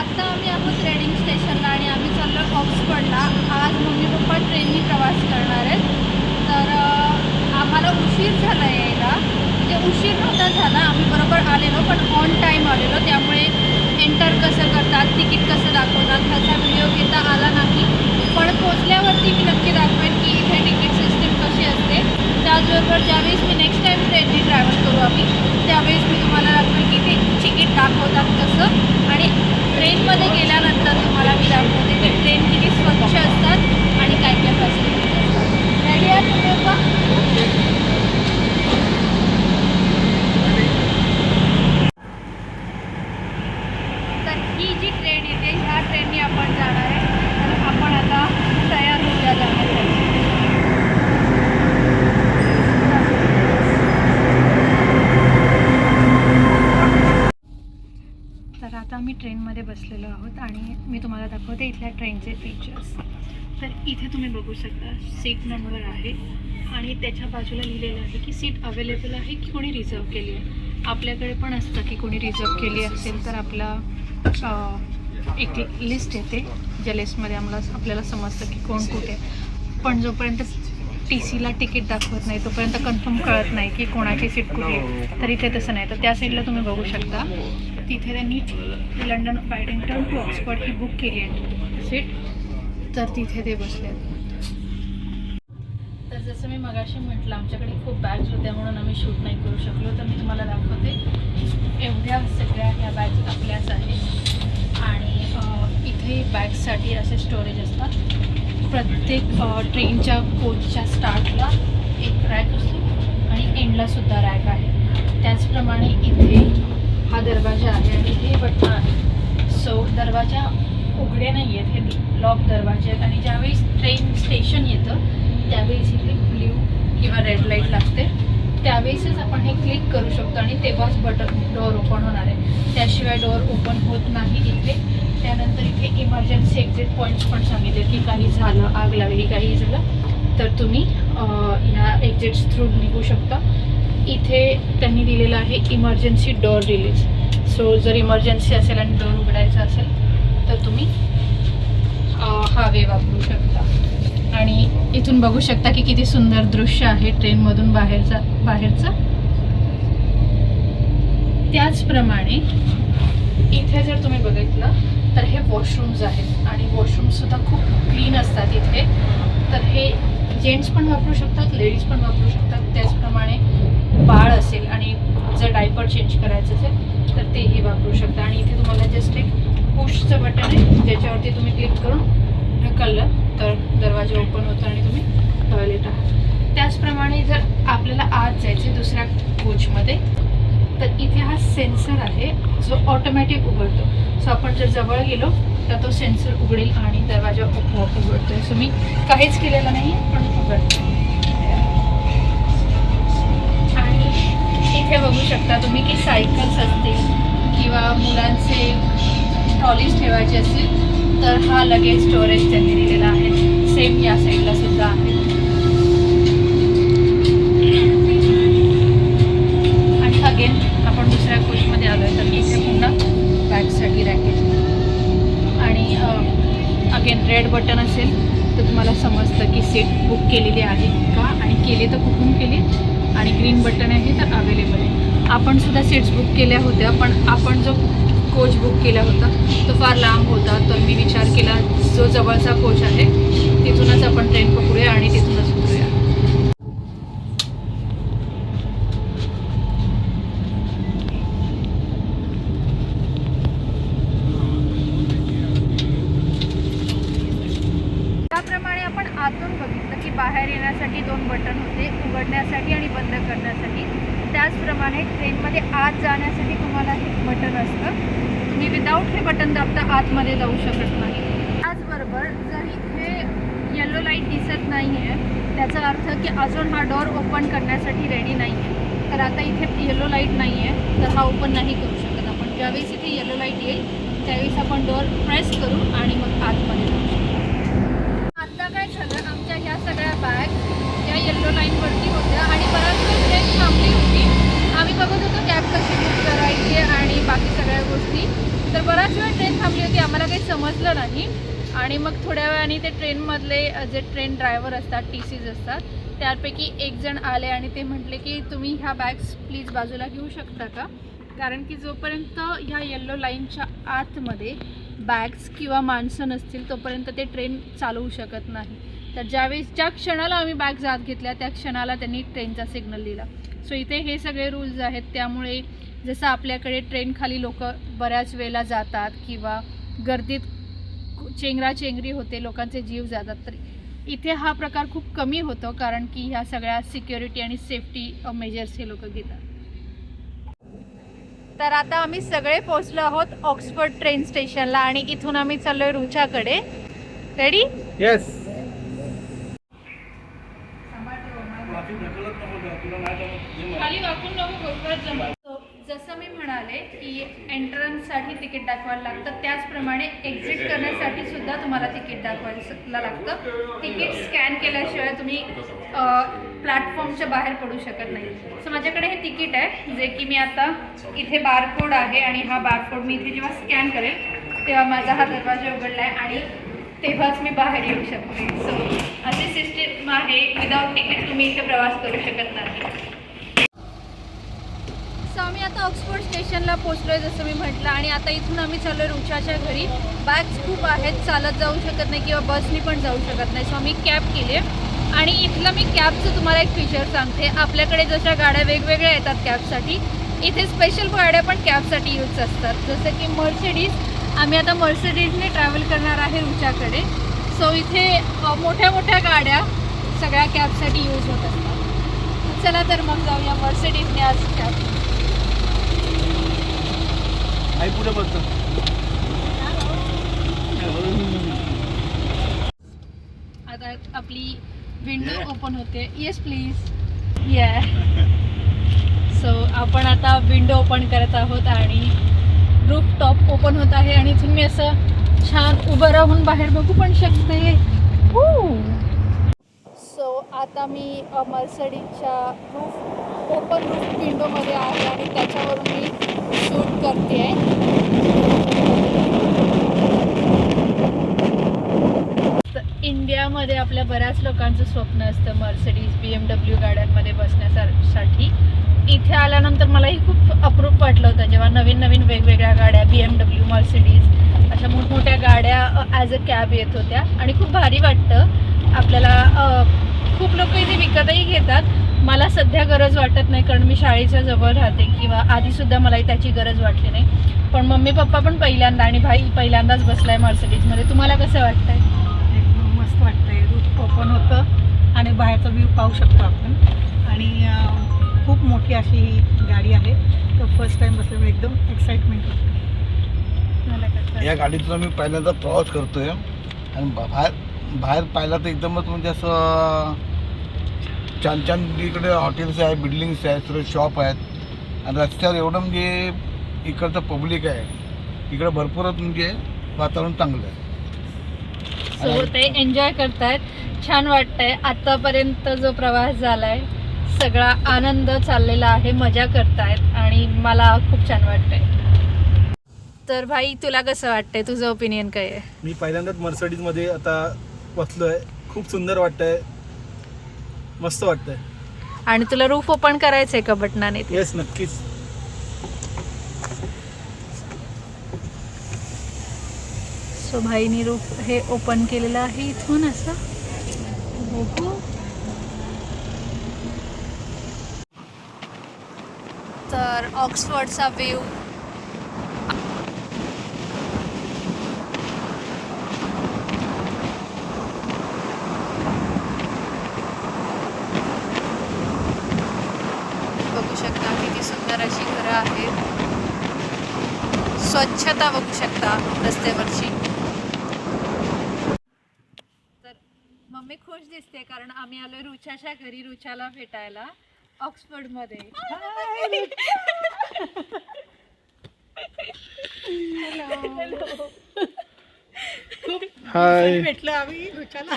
आत्ता आम्ही आहोत रेडिंग स्टेशनला आणि आम्ही चाललो ऑक्सफर्डला. आज मम्मी पप्पा ट्रेननी प्रवास करणार आहेत. तर आम्हाला उशीर झाला यायला. म्हणजे उशीर नव्हता झाला आम्ही बरोबर आलेलो पण ऑन टाईम आलेलो. त्यामुळे एंटर कसं करतात तिकीट कसं दाखवतात ह्याचा व्हिडिओ घेता आला नाही. पण पोचल्यावरती मी नक्की दाखवेन की इथे तिकीट सिस्टीम कशी असते. त्याचबरोबर ज्यावेळेस मी नेक्स्ट टाईम ट्रेननी ट्रॅव्हल करू आम्ही त्यावेळेस मी तुम्हाला दाखवेन की ते तिकीट दाखवतात कसं. आणि ट्रेनमध्ये गेल्यानंतर तुम्हाला मी दाखवते की ट्रेन किती स्वच्छ असतात आणि काय काय फॅसिलिटीज असतात. रेडी आहे तुम्ही तर ही जी ट्रेन येते ह्या ट्रेननी आपण जाणार आहे तर आपण आता तयार होऊया जाण्यासाठी तर आता आम्ही ट्रेनमध्ये बसलेलो आहोत आणि मी तुम्हाला दाखवते इथल्या ट्रेनचे फीचर्स तर इथे तुम्ही बघू शकता सीट नंबर आहे. आणि त्याच्या बाजूला लिहिलेलं आहे की सीट अवेलेबल आहे की कोणी रिझर्व केली आहे. आपल्याकडे पण असतं की कोणी रिझर्व केली असेल तर आपला एक लिस्ट येते ज्या लिस्टमध्ये आम्हाला आपल्याला समजतं की कोण कुठे पण जोपर्यंत टी सीला तिकीट दाखवत नाही तोपर्यंत कन्फर्म कळत नाही की कोणाची सीट कुठे आहे. तर इथे तसं नाही. तर त्या साईडला तुम्ही बघू शकता. तिथे त्यांनी लंडन बॅडिंग्टन टू ऑक्सफर्ड ही बुक केली आहे. सीट तर तिथे ते बसले तर जसं मी मगाशी म्हटलं आमच्याकडे खूप बॅग्स होत्या म्हणून आम्ही शूट नाही करू शकलो. तर मी तुम्हाला दाखवते. एवढ्या सगळ्या ह्या बॅग्स आपल्याच आहेत. आणि इथे बॅग्ससाठी असे स्टोरेज असतात. प्रत्येक ट्रेनच्या कोचच्या स्टार्टला एक रॅक असतो. आणि एंडला सुद्धा रॅक आहे. त्याचप्रमाणे इथे हा दरवाजा आहे आणि हे बटन आहे सो दरवाजा उघडे नाही आहेत हे लॉक दरवाजे आहेत. आणि ज्यावेळेस ट्रेन स्टेशन येतं त्यावेळेस इथे ब्ल्यू किंवा रेड लाइट लागते. त्यावेळेसच आपण हे क्लिक करू शकतो आणि तेव्हाच बटन डोअर ओपन होणार आहे. त्याशिवाय डोअर ओपन होत नाही इथे. त्यानंतर इथे इमर्जन्सी एक्झिट पॉईंट्स पण सांगितले की काही झालं आग लागली काही झालं तर तुम्ही ह्या एक्झिट्स थ्रू निघू शकता. इथे त्यांनी दिलेलं आहे इमर्जन्सी डोअर रिलीज सो जर इमर्जन्सी असेल आणि डोअर उघडायचा असेल तर तुम्ही हा वे वापरू शकता. आणि इथून बघू शकता की किती सुंदर दृश्य आहे ट्रेनमधून बाहेरचा बाहेरचं. त्याचप्रमाणे इथे जर तुम्ही बघितलं तर हे वॉशरूम्स आहेत. आणि वॉशरूमसुद्धा खूप क्लीन असतात इथे. तर हे जेंट्स पण वापरू शकतात लेडीज पण वापरू शकतात. त्याचप्रमाणे बाळ असेल आणि जर डायपर चेंज करायचं असेल तर तेही वापरू शकता. आणि इथे तुम्हाला जस्ट एक पुशचं बटन आहे ज्याच्यावरती तुम्ही क्लिक करून ढकललं तर दरवाजा ओपन होतो आणि तुम्ही टॉयलेट आहात. त्याचप्रमाणे जर आपल्याला आत जायचे दुसऱ्या कोचमध्ये तर इथे हा सेन्सर आहे जो ऑटोमॅटिक उघडतो. सो आपण जर जवळ गेलो तर तो सेन्सर उघडेल आणि दरवाजा उघडतो सो मी काहीच केलेलं नाही पण उघडतो इथे बघू शकता तुम्ही की सायकल्स असतील किंवा मुलांचे ट्रॉलीज ठेवायचे असतील तर हा लगेच स्टोरेज त्यांनी दिलेला आहे. सेम या साईडला सुद्धा आहे. आणि अगेन आपण दुसऱ्या कोचमध्ये आलो आहे तर इथे पुन्हा बॅगसाठी रॅकेट आणि अगेन रेड बटन असेल तर तुम्हाला समजतं की सीट बुक केलेली आहे का? आणि केली तर कुठून केली? आणि ग्रीन बटन आहे तर अवेलेबल आहे. आपण सुद्धा सीट्स बुक केल्या होत्या पण आपण जो कोच बुक केला होता तो फार लांब होता. तर मी विचार केला जो जवळचा कोच आहे तिथूनच आपण ट्रेन पकडूया आणि तिथूनच उतरूया त्याप्रमाणे आपण आतून बघितलं की बाहेर येण्यासाठी दोन बटन होते उघडण्यासाठी आणि बंद करण्यासाठी त्याचप्रमाणे ट्रेनमध्ये आत जाण्यासाठी तुम्हाला हे बटन असतं. तुम्ही विदाऊट हे बटन दाबता आतमध्ये जाऊ शकत नाही. त्याचबरोबर जर इथे येलो लाइट दिसत नाही आहे त्याचा अर्थ की अजून हा डोअर ओपन करण्यासाठी रेडी नाही आहे तर आता इथे येलो लाइट नाही आहे तर हा ओपन नाही करू शकत आपण. ज्यावेळेस इथे येलो लाइट येईल त्यावेळेस आपण डोअर प्रेस करू आणि मग आतमध्ये जाऊ शकतो. आता काय झालं? आमच्या ह्या सगळ्या बॅग या येल्लो लाईनवरती होत्या आणि बऱ्याच वेळ थांबली होती आम्ही बघत होतो कॅब कशी बुक करायची आणि बाकी सगळ्या गोष्टी. तर बराच वेळ ट्रेन थांबली होती आम्हाला काही समजलं नाही. आणि मग थोड्या वेळाने ते ट्रेनमधले जे ट्रेन ड्रायव्हर असतात टी सीज असतात त्यापैकी एक जण आले आणि ते म्हटले की तुम्ही ह्या बॅग्स प्लीज बाजूला घेऊ शकता का? कारण की जोपर्यंत ह्या येल्लो लाईनच्या आतमध्ये बॅग्स किंवा माणसं नसतील तोपर्यंत ते ट्रेन चालवू शकत नाही. तर ज्यावेळेस ज्या क्षणाला आम्ही बॅग्स आत घेतल्या त्या क्षणाला त्यांनी ट्रेनचा सिग्नल दिला. सो इथे हे सगळे रूल्स आहेत. त्यामुळे जसं आपल्याकडे ट्रेन खाली लोक बऱ्याच वेळेला जातात किंवा गर्दीत चेंगरा चेंगरी होते लोकांचे जीव जातात तर इथे हा प्रकार खूप कमी होतो कारण की ह्या सगळ्या सिक्युरिटी आणि सेफ्टी मेजर्स हे लोक घेतात. तर आता आम्ही सगळे पोहोचलो आहोत ऑक्सफर्ड ट्रेन स्टेशनला आणि इथून आम्ही चाललोय रुचाकडे रेडी येस yes वाकून नको बरोबर जमलं. So, जसं मी म्हणाले की एंट्रन्ससाठी तिकीट दाखवायला लागतं. त्याचप्रमाणे एक्झिट करण्यासाठी सुद्धा तुम्हाला तिकीट दाखवायला लागतं. तिकीट स्कॅन केल्याशिवाय तुम्ही प्लॅटफॉर्मच्या बाहेर पडू शकत नाही. सो माझ्याकडे हे तिकीट आहे जे की मी आता इथे बारकोड आहे आणि हा बारकोड मी इथे जेव्हा स्कॅन करेल तेव्हा माझा हा दरवाजा उघडला आहे आणि तेव्हाच मी बाहेर येऊ शकते. सो अशी सिस्टीम आहे. विदाऊट तिकीट तुम्ही इथे प्रवास करू शकत नाही. आम्ही आता ऑक्सफोर्ड स्टेशनला पोचलो आहे जसं मी म्हटलं. आणि आता इथून आम्ही चाललो आहे रुचाच्या घरी. बॅग्स खूप आहेत चालत जाऊ शकत नाही किंवा बसनी पण जाऊ शकत नाही. सो आम्ही कॅब केली आहे. आणि इथलं मी कॅबचं तुम्हाला एक फीचर सांगते. आपल्याकडे जशा गाड्या वेगवेगळ्या येतात कॅबसाठी इथे स्पेशल गाड्या पण कॅबसाठी यूज असतात. जसं की मर्सिडीज आम्ही आता मर्सिडीजने ट्रॅव्हल करणार आहे रुचाकडे सो इथे मोठ्या मोठ्या गाड्या सगळ्या कॅबसाठी यूज होत असतात. चला तर मग जाऊया मर्सिडीजने आज कॅब आई पुढे बसतो आता आपली विंडो ओपन होते. येस प्लीज या सो आपण आता विंडो ओपन करत आहोत आणि रूफ टॉप ओपन होत आहे आणि इथून मी असं छान उभं राहून बाहेर बघू पण शकते. सो आता मी मर्सडीच्या रूफ ओपन रूफ विंडोमध्ये आहे आणि त्याच्यावरून मी शूट करते आहे इंडियामध्ये आपल्या बऱ्याच लोकांचं स्वप्न असतं मर्सिडीज बी एम डब्ल्यू गाड्यांमध्ये बसण्यासाठी इथे आल्यानंतर मलाही खूप अप्रूप वाटलं होतं जेव्हा नवीन नवीन वेगवेगळ्या गाड्या बी एम डब्ल्यू मर्सिडीज अशा मोठमोठ्या गाड्या ॲज अ कॅब येत होत्या. आणि खूप भारी वाटतं. आपल्याला खूप लोक इथे विकतही घेतात. मला सध्या गरज वाटत नाही कारण मी शाळेच्या जवळ राहते किंवा आधीसुद्धा मलाही त्याची गरज वाटली नाही. पण मम्मी पप्पा पण पहिल्यांदा आणि भाई पहिल्यांदाच बसलाय मर्सिडीजमध्ये तुम्हाला कसं वाटतंय? एकदम मस्त वाटतंय. रूफ ओपन होतं आणि बाहेरचा व्ह्यू पाहू शकतो आपण. आणि खूप मोठी अशी ही गाडी आहे. तर फर्स्ट टाइम बसल्यामुळे एकदम एक्साइटमेंट मला कसं या गाडीतून मी पहिल्यांदा प्रवास करतोय. आणि बा- बाहेर बाहेर पाहिलं तर एकदमच म्हणजे असं छान छान इकडे हॉटेल्स आहे बिल्डिंग्स आहेत सगळे शॉप आहेत. आणि रस्त्यावर एवढं म्हणजे इकडचं पब्लिक आहे. इकडे भरपूरच म्हणजे वातावरण चांगलं आहे. सो ते एन्जॉय करतायत. छान वाटतंय. आतापर्यंत जो प्रवास झालाय सगळा आनंद चाललेला आहे मजा करतायत. आणि मला खूप छान वाटतंय. तर भाई तुला कसं वाटतंय? तुझं ओपिनियन काय आहे? मी पहिल्यांदाच मर्सडीजमध्ये आता बसलो आहे खूप सुंदर वाटतंय. मस्त वाटतंय. आणि तुला रूफ ओपन करायचंय का बटनाने? येस नक्कीच. सो भाईनी रूफ हे ओपन केलेलं आहे इथून असं. बघू. तर ऑक्सफर्डचा व्ह्यू बघू शकता किती सुंदर अशी घरं आहेत स्वच्छता बघू शकता रस्त्यावरची. तर मम्मी खुश दिसते कारण आम्ही आलोय रुचाच्या घरी रुचाला भेटायला ऑक्सफर्डमध्ये हाय भेटलं आम्ही रुचाला.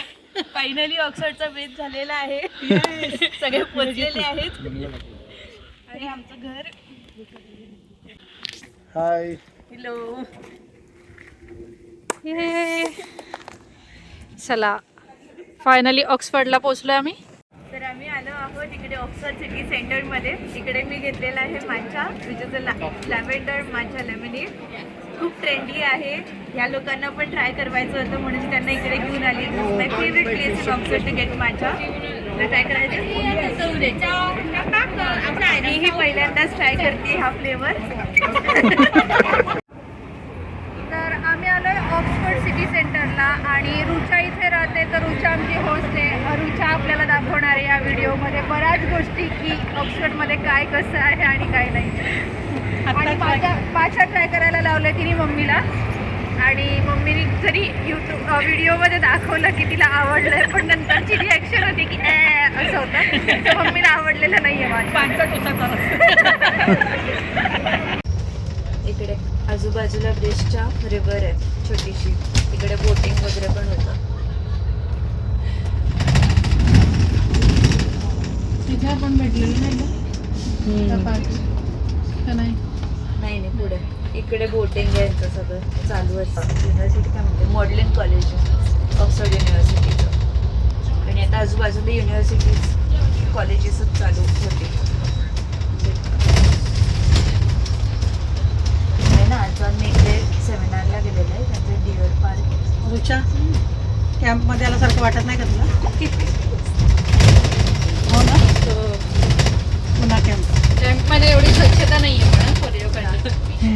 फायनली ऑक्सफर्डचा बेस झालेला आहे. सगळे पोचलेले आहेत. आणि आमचं घर. हाय हॅलो चला. फायनली ऑक्सफर्डला पोचलोय आम्ही. तर आम्ही आलो आहोत इकडे ऑक्सफर्ड सिटी सेंटरमध्ये इकडे मी घेतलेला आहे which is a lavender matcha lemonade खूप ट्रेंडी आहे. या लोकांना पण ट्राय करायचं होतं म्हणून त्यांना इकडे घेऊन आली. My favourite place is Oxford to gate तर ट्राय करायचं मी ही पहिल्यांदाच ट्राय करते हा फ्लेवर तर आम्ही आलोय ऑक्सफर्ड सिटी सेंटरला आणि रुचा इथे राहते तर रुचा आमची होस्ट आहे. रुचा आपल्याला दाखवणार आहे या व्हिडिओमध्ये. बऱ्याच गोष्टी की ऑक्सफर्डमध्ये काय कसं आहे आणि काय नाही. आणि माझ्या माझ्या ट्राय करायला लावलं तिने मम्मीला. आणि मम्मीने जरी यूट्यूब व्हिडिओमध्ये दाखवलं की तिला आवडलं आहे पण नंतरची रिॲक्शन होती की "ॲ" असं होतं. मम्मीला आवडलेलं नाही आहे माझ्या इकडे आजूबाजूला ब्रिजच्या रिव्हर आहे छोटीशी. इकडे बोटिंग वगैरे पण होतं. तिथे आपण भेटलेलो नाही नाही? नाही पुढे. इकडे बोटिंग आहे यांचं सगळं चालू असतं. युनिव्हर्सिटी काय म्हणते? मॉडलिंग कॉलेज ऑक्सफर्ड युनिव्हर्सिटीचं आणि आता आजूबाजूला युनिव्हर्सिटीज कॉलेजेसच चालू होते आहे ना आज मी इकडे सेमिनारला गेलेलं आहे त्यांचं डिअर पार्क रुचा कॅम्पमध्ये आल्यासारखं वाटत नाही का तुला? हो ना? पुन्हा कॅम्प कॅम्पमध्ये एवढी स्वच्छता नाही आहे पण. पर्यटकांची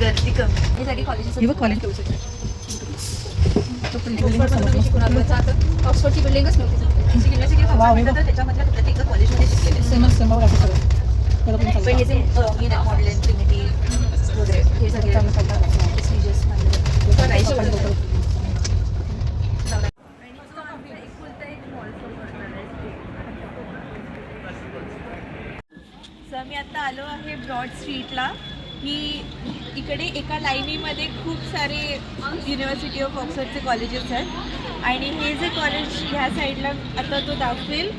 गर्दी कमी. हे सगळे हे बघ कॉलेज ऑक्सफर्डची बिल्डिंगच नव्हती हे. त्याच्यामधल्या कॉलेजमध्ये शिकलेले. सेमच सेम वाटत सगळं पण जे मॉडेल ट्रिनिटी वगैरे हे सगळे prestigious म्हणजे सर मी आता आलो आहे ब्रॉड स्ट्रीटला ही इकडे एका लाईनीमध्ये खूप सारे युनिव्हर्सिटी ऑफ ऑक्सफर्डचे कॉलेजेस आहेत. आणि हे जे कॉलेज ह्या साईडला आता तो दाखवेल.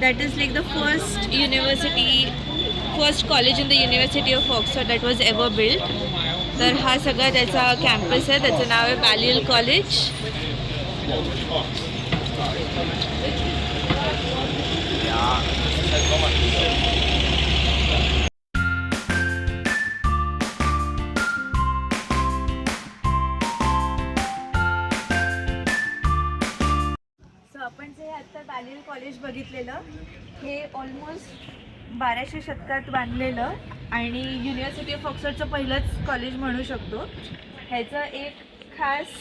That is like the first university first college in the university of Oxford that was ever build तर हा सगळा त्याचा कॅम्पस आहे. त्याचं नाव आहे बॅलियल कॉलेज आता कॉलेज बघितलेलं. हे ऑलमोस्ट बाराशे शतकात बांधलेलं आणि युनिव्हर्सिटी ऑफ ऑक्सफर्डचं पहिलंच कॉलेज म्हणू शकतो. ह्याचं एक खास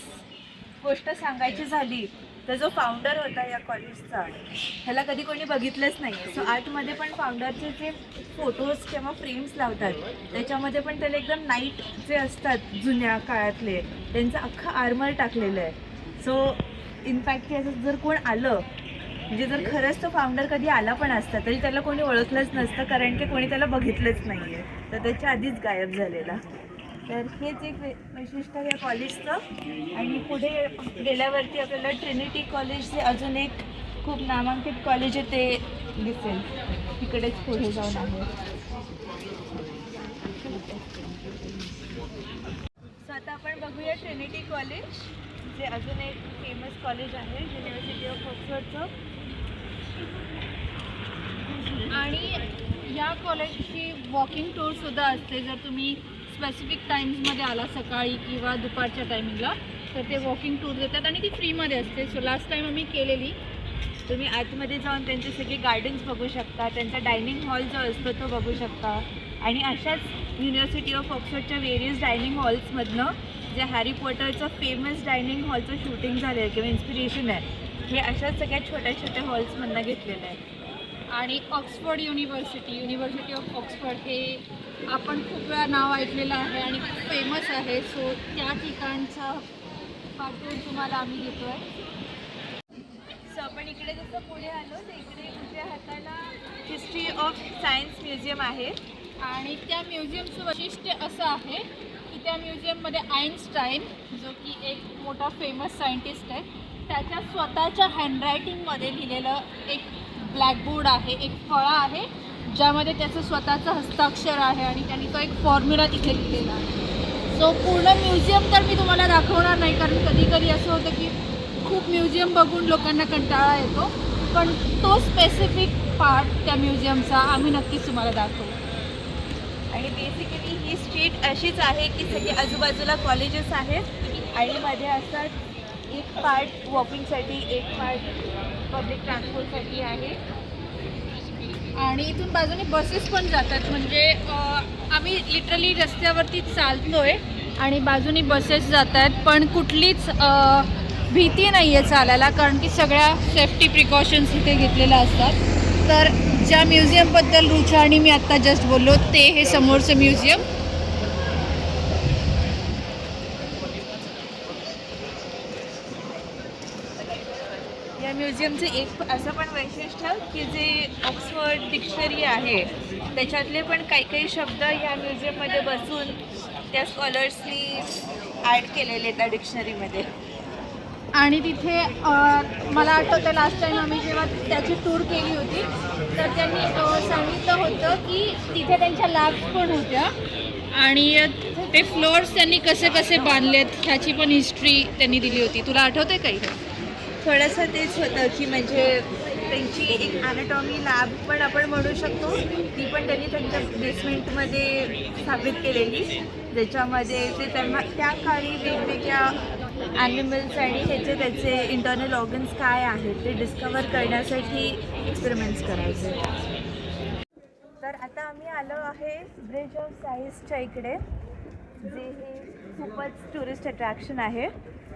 गोष्ट सांगायची झाली तर जो फाउंडर होता या कॉलेजचा ह्याला कधी कोणी बघितलंच नाही. सो आर्टमध्ये पण फाउंडरचे जे फोटोज किंवा फ्रेम्स लावतात त्याच्यामध्ये पण त्याला एकदम नाईट जे असतात जुन्या काळातले त्यांचं अख्खं आर्मर टाकलेलं आहे. सो इनफॅक्ट ह्याचं जर कोण आलं म्हणजे जर खरंच तो फाउंडर कधी आला पण असता तरी त्याला कोणी ओळखलंच नसतं कारण की कोणी त्याला बघितलंच नाही आहे तर त्याच्या आधीच गायब झालेला. तर हेच एक वैशिष्ट्य या कॉलेजचं आणि पुढे गेल्यावरती आपल्याला ट्रिनिटी कॉलेज जे अजून एक खूप नामांकित कॉलेज आहे ते दिसेल. तिकडेच पुढे जाऊन आहे. सो आता आपण बघूया ट्रिनिटी कॉलेज जे अजून एक फेमस कॉलेज आहे युनिव्हर्सिटी ऑफ ऑक्सफर्डचं आणि या कॉलेजची वॉकिंग टूरसुद्धा असते. जर तुम्ही स्पेसिफिक टाईम्समध्ये आला सकाळी किंवा दुपारच्या टायमिंगला तर ते वॉकिंग टूर देतात आणि ती फ्रीमध्ये असते. सो लास्ट टाईम आम्ही केलेली. तुम्ही आतमध्ये जाऊन त्यांचे सगळे गार्डन्स बघू शकता. त्यांचा डायनिंग हॉल जो असतो तो बघू शकता. आणि अशाच युनिव्हर्सिटी ऑफ ऑक्सफर्डच्या वेरियस डायनिंग हॉल्समधनं जे हॅरी पॉटरचं फेमस डायनिंग हॉलचं शूटिंग झालं आहे किंवा इन्स्पिरेशन आहे हे अशाच सगळ्या छोट्या छोट्या हॉल्समधनं घेतलेलं आहे. आणि Oxford university university of Oxford हे आपण खूप वेळा नाव ऐकलेलं आहे आणि खूप फेमस आहे. सो त्या ठिकाणचा टूर तुम्हाला आम्ही देतो आहे सो आपण इकडे जसं पुढे आलो तर इकडे उजव्या हाताला हिस्ट्री ऑफ सायन्स म्युझियम आहे. आणि त्या म्युझियमचं वैशिष्ट्य असं आहे की त्या म्युझियममध्ये आईन्स्टाईन जो की एक मोठा फेमस सायंटिस्ट आहे त्याच्या स्वतःच्या हँडरायटिंगमध्ये लिहिलेलं एक ब्लॅकबोर्ड आहे एक फळा आहे ज्यामध्ये त्याचं स्वतःचं हस्ताक्षर आहे आणि त्यांनी तो एक फॉर्म्युला तिथे लिहिलेला आहे. सो पूर्ण म्युझियम तर मी तुम्हाला दाखवणार नाही कारण कधी कधी असं होतं की खूप म्युझियम बघून लोकांना कंटाळा येतो पण तो स्पेसिफिक पार्ट त्या म्युझियमचा आम्ही नक्कीच तुम्हाला दाखवू. आणि बेसिकली ही स्ट्रीट अशीच आहे की सगळे आजूबाजूला कॉलेजेस आहेत. आणि मध्ये असतात एक पार्ट वॉकिंगसाठी एक पार्ट पब्लिक ट्रान्सपोर्टसाठी आहे. आणि इथून बाजूने बसेस पण जातात. म्हणजे आम्ही लिटरली रस्त्यावरती चालतोय आणि बाजूनी बसेस जात आहेत पण कुठलीच भीती नाही आहे चालायला कारण की सगळ्या सेफ्टी प्रिकॉशन्स इथे घेतलेल्या असतात. तर ज्या म्युझियमबद्दल रुचा आणि मी आत्ता जस्ट बोललो ते हे समोरचं म्युझियम. या म्युझियमचं एक असं पण वैशिष्ट्य की जे ऑक्सफर्ड डिक्शनरी आहे त्याच्यातले पण काही काही शब्द या म्युझियममध्ये बसून त्या स्कॉलर्सनी ॲड केलेले त्या डिक्शनरीमध्ये. आणि तिथे मला आठवतं लास्ट टाईम आम्ही जेव्हा त्याची टूर केली होती तर त्यांनी सांगितलं होतं की तिथे त्यांच्या लॅब्स पण होत्या. आणि ते फ्लोअर्स त्यांनी कसे कसे बांधलेत ह्याची पण हिस्ट्री त्यांनी दिली होती. तुला आठवते काही थोडंसं तेच होतं की म्हणजे त्यांची एक ॲनाटॉमी लॅब पण आपण म्हणू शकतो. ती पण त्यांनी त्यांच्या बेसमेंटमध्ये स्थापित केलेली. ज्याच्यामध्ये ते त्यांना त्या काळी वेगवेगळ्या ॲनिमल्स आणि ह्याचे त्याचे इंटरनल ऑर्गन्स काय आहेत ते डिस्कवर करण्यासाठी एक्सपेरिमेंट्स करायचे. तर आता आम्ही आलो आहे ब्रिज ऑफ साईजच्या इकडे जे हे खूपच टुरिस्ट अट्रॅक्शन आहे.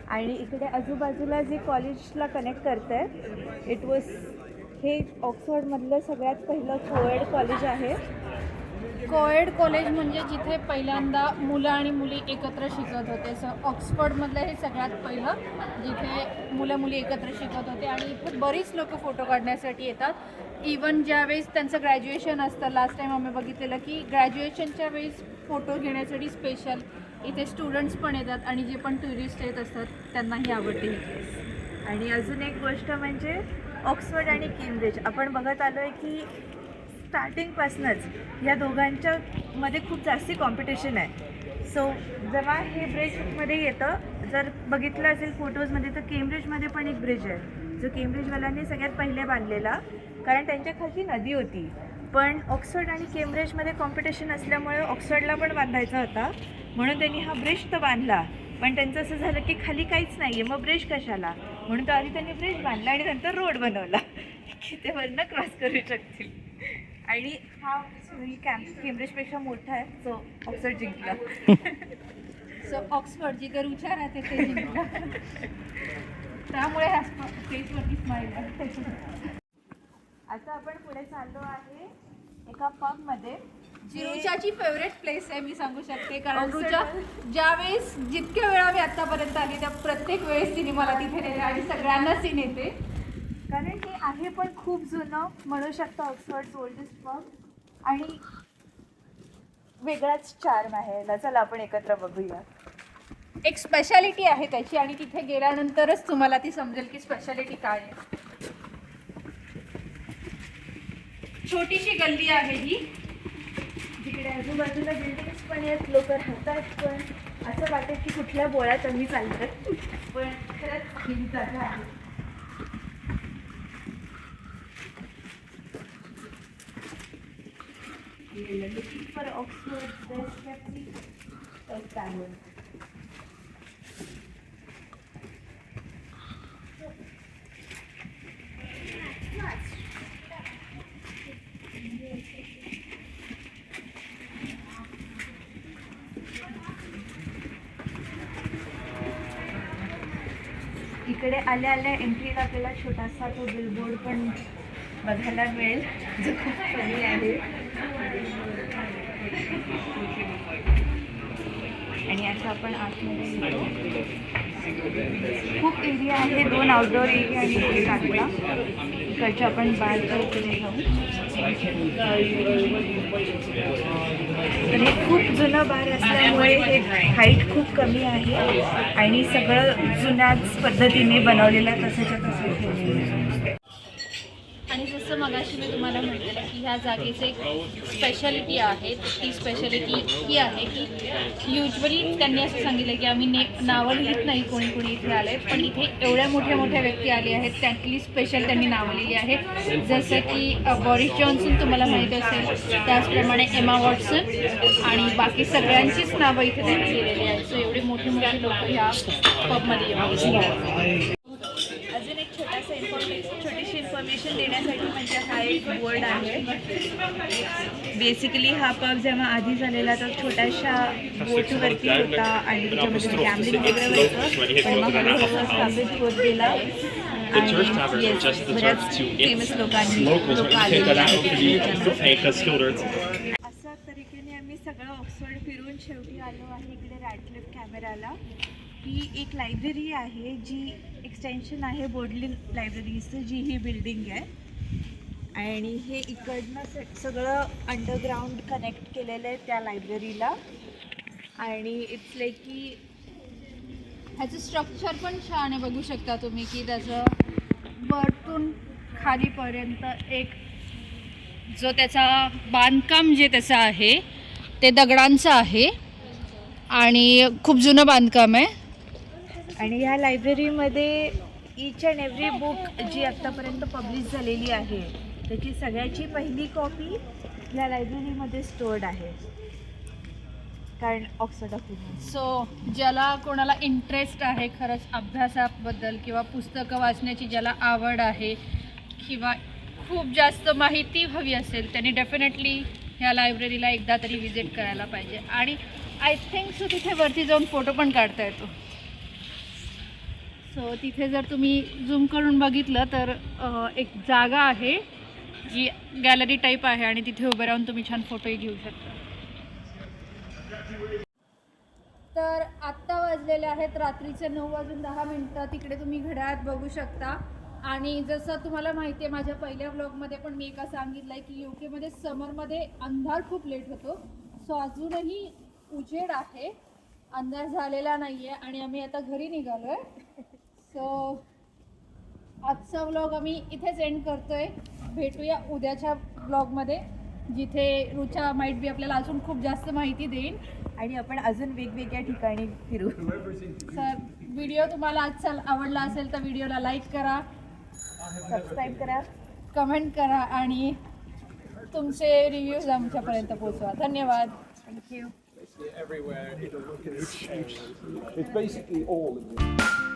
आणि इकडे आजूबाजूला जे कॉलेजला कनेक्ट करतं आहे इट वॉज हे ऑक्सफर्डमधलं सगळ्यात पहिलं कोएड कॉलेज आहे. कोएड कॉलेज म्हणजे जिथे पहिल्यांदा मुलं आणि मुली एकत्र शिकत होते. स ऑक्सफर्डमधलं हे सगळ्यात पहिलं जिथे मुलं मुली एकत्र शिकत होते. आणि इथे बरीच लोक फोटो काढण्यासाठी येतात. इवन ज्यावेळेस त्यांचं ग्रॅज्युएशन असतं लास्ट टाईम आम्ही बघितलेलं की ग्रॅज्युएशनच्या वेळेस फोटो घेण्यासाठी स्पेशल इथे स्टुडंट्स पण येतात आणि जे पण टुरिस्ट येत असतात त्यांनाही आवडते ही आणि अजून एक गोष्ट म्हणजे ऑक्सफर्ड आणि केम्ब्रिज. आपण बघत आलो आहे की स्टार्टिंगपासूनच या दोघांच्या मध्ये खूप जास्ती कॉम्पिटिशन आहे. सो जेव्हा हे ब्रिजमध्ये येतं जर बघितलं असेल फोटोजमध्ये तर केम्ब्रिजमध्ये पण एक ब्रिज आहे. जो केम्ब्रिजवाल्यांनी सगळ्यात पहिले बांधलेला कारण त्यांच्या खालची नदी होती. पण ऑक्सफर्ड आणि केम्ब्रिजमध्ये कॉम्पिटिशन असल्यामुळे ऑक्सफर्डला पण बांधायचा होता. म्हणून त्यांनी हा ब्रिज तर बांधला. पण त्यांचं असं झालं की खाली काहीच नाही आहे मग ब्रिज कशाला? म्हणून तर आधी त्यांनी ब्रिज बांधला आणि नंतर रोड बनवला. की ते वरनं क्रॉस करू शकतील. आणि हा कॅम्प केम्ब्रिजपेक्षा मोठा आहे सो ऑक्सफर्ड जिंकला. सो ऑक्सफर्ड जिथे रुचा राहते ते जिंकलं. त्यामुळे ह्या स्माईल आहे. आता आपण पुढे चाललो आहे एका पबमध्ये जी रुचाची फेवरेट प्लेस आहे मी सांगू शकते. कारण रुचा ज्यावेळेस जितक्या वेळा मी आतापर्यंत आली त्या प्रत्येक वेळेस तिने मला तिथे नेले आणि सगळ्यांनाच ती नेते आहे पण खूप जुनं म्हणू शकता ऑक्सफर्ड ओल्डेस्ट पब आणि वेगळाच चार्म आहे याला. चला आपण एकत्र बघूया. एक स्पेशालिटी आहे त्याची आणि तिथे गेल्यानंतरच तुम्हाला ती समजेल की स्पेशालिटी काय आहे. छोटीशी गल्ली आहे ही. जिकडे आजूबाजूला बिल्डिंग्स पण आहेत लोक राहतात पण. असं वाटत की कुठल्या बोळ्यात आम्ही चालतात पण खरंच ही जागा आहे. Looking for Oxford best kept secret Bangor. इकडे आल्या आल्या एंट्रीला आपल्याला छोटासा तो बिलबोर्ड पण बघायला मिळेल. जो खूप फनी आहे. आणि आता आपण आतमध्ये खूप एरिया आहे दोन आउटडोअर एरिया आणि एक आतला इकडच्या आपण बारच्या इकडे जाऊ. तर हे खूप जुनं बार असल्यामुळे हे हाईट खूप कमी आहे. आणि सगळं जुन्याच पद्धतीने बनवलेलं तसंच्या तसं. जसं मगाशी मी तुम्हाला म्हटलेलं की ह्या जागेचं एक स्पेशालिटी आहे. ती स्पेशालिटी ही आहे की युजली त्यांनी असं सांगितलं की आम्ही ने नावं लिहित नाही कोणी कोणी इथे आले पण इथे एवढ्या मोठ्या मोठ्या व्यक्ती आले आहेत त्यातली स्पेशल त्यांनी नावं लिहिली आहेत जसं की बॉरिस जॉन्सन तुम्हाला माहीत असेल त्याचप्रमाणे एमा वॉटसन आणि बाकी सगळ्यांचीच नावं इथे त्यांनी लिहिलेली आहेत. सो एवढे मोठे मोठे लोक ह्या पबमध्ये येऊन अजून एक छोटासा इन्फॉर्मेशन छोटीशी इन्फॉर्मेशन देण्यासाठी हा एक बोर्ड आहे. बेसिकली हा पब जेव्हा आधी झालेला तर छोट्याशा बोटवरती होता आणि त्याच्यामध्ये गॅमलिंग वगैरे व्हायचं. पण मग हळूहळू स्थापित होत गेला. बऱ्याच फेमस लोकांनी लोक Skildert. अशा तरीकेने आम्ही सगळं ऑक्सफर्ड फिरून शेवटी आलो आहे इकडे रॅटलिफ कॅमेराला. ही एक लायब्ररी आहे जी एक्सटेन्शन आहे बोर्डलिन लायब्ररीचं जी ही बिल्डिंग आहे. आणि हे इकडनं स- सगळं अंडरग्राऊंड कनेक्ट केलेलं आहे त्या लायब्ररीला आणि इट्स लाईक की ह्याचं स्ट्रक्चर पण छान आहे बघू शकता तुम्ही की त्याचं वरतून खालीपर्यंत एक जो त्याचा बांधकाम जे त्याचं आहे ते दगडांचं आहे आणि खूप जुनं बांधकाम आहे. आणि ह्या लायब्ररीमध्ये इच अँड एव्हरी बुक जी आत्तापर्यंत पब्लिश झालेली आहे त्याची सगळ्याची पहिली कॉपी या लायब्ररीमध्ये स्टोर्ड आहे. कारण ऑक्सफर्ड ऑफ सो ज्याला कोणाला इंटरेस्ट आहे खरंच अभ्यासाबद्दल किंवा पुस्तकं वाचण्याची ज्याला आवड आहे किंवा खूप जास्त माहिती हवी असेल त्यांनी डेफिनेटली ह्या लायब्ररीला एकदा तरी विजिट करायला पाहिजे. आणि आय थिंक सो तिथे वरती जाऊन फोटो पण काढता येतो. सो तिथे जर तुम्ही झूम करून बघितलं तर एक जागा आहे. जी गॅलरी टाईप आहे आणि तिथे उभे राहून तुम्ही छान फोटोही घेऊ शकता. तर आत्ता वाजलेले आहेत रात्रीचे नऊ वाजून दहा मिनटं. तिकडे तुम्ही घड्याळात बघू शकता. आणि जसं तुम्हाला माहिती आहे माझ्या पहिल्या व्लॉगमध्ये पण मी एका सांगितलं आहे की यू केमध्ये समरमध्ये अंधार खूप लेट होतो. सो अजूनही उजेड आहे. अंधार झालेला नाही आहे आणि आम्ही आता घरी निघालो आहे सो आजचा व्लॉग आम्ही इथेच एंड करतोय. भेटूया उद्याच्या ब्लॉगमध्ये जिथे रुचा माईट बी आपल्याला अजून खूप जास्त माहिती देईन. आणि आपण अजून वेगवेगळ्या ठिकाणी फिरू. सर व्हिडिओ तुम्हाला आजचा आवडला असेल तर व्हिडिओला लाईक करा सबस्क्राईब करा कमेंट करा आणि तुमचे रिव्ह्यूज आमच्यापर्यंत पोचवा धन्यवाद. Thank you Everywhere, it's basically all in